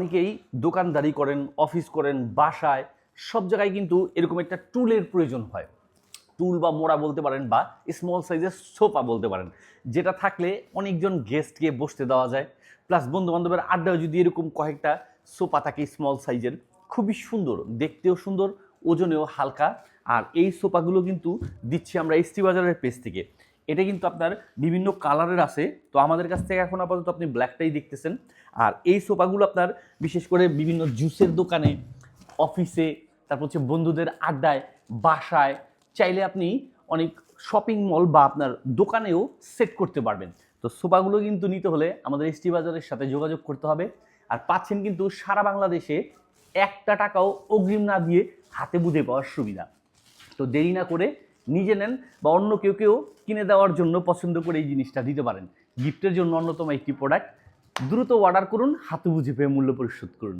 অনেকেই দোকানদারি করেন, অফিস করেন, বাসায়, সব জায়গায় কিন্তু এরকম একটা টুলের প্রয়োজন হয়। টুল বা মোড়া বলতে পারেন বা স্মল সাইজের সোফা বলতে পারেন, যেটা থাকলে অনেকজন গেস্টকে বসতে দেওয়া যায়। প্লাস বন্ধু বান্ধবের আড্ডায় যদি এরকম কয়েকটা সোফা থাকে স্মল সাইজের খুবই সুন্দর, দেখতেও সুন্দর, ওজনেও হালকা। আর এই সোফাগুলো কিন্তু দিচ্ছি আমরা এসটি বাজারের পেজ থেকে। এটা কিন্তু আপনার বিভিন্ন কালারের আছে। তো আমাদের কাছ থেকে এখন আপাতত আপনি ব্ল্যাকটাই দেখতেছেন। আর এই সোফাগুলো আপনার বিশেষ করে বিভিন্ন জুসের দোকানে অফিসে তারপর হচ্ছে বন্ধুদের আড্ডায়, বাসায়, চাইলে আপনি অনেক শপিং মল বা আপনার দোকানেও সেট করতে পারবেন। তো সোফাগুলো কিন্তু নিতে হলে আমাদের এসটি বাজারের সাথে যোগাযোগ করতে হবে। আর পাচ্ছেন কিন্তু সারা বাংলাদেশে একটা টাকাও অগ্রিম না দিয়ে হাতে বুঝে পাওয়ার সুবিধা। তো দেরি না করে নিজে নেন বা অন্য কেউ কেউ কিনে দেওয়ার জন্য পছন্দ করে এই জিনিসটা দিতে পারেন। গিফটের জন্য অন্যতম একটি প্রোডাক্ট দ্রুত অর্ডার করুন, হাতে বুঝে পেয়ে মূল্য পরিশোধ করুন।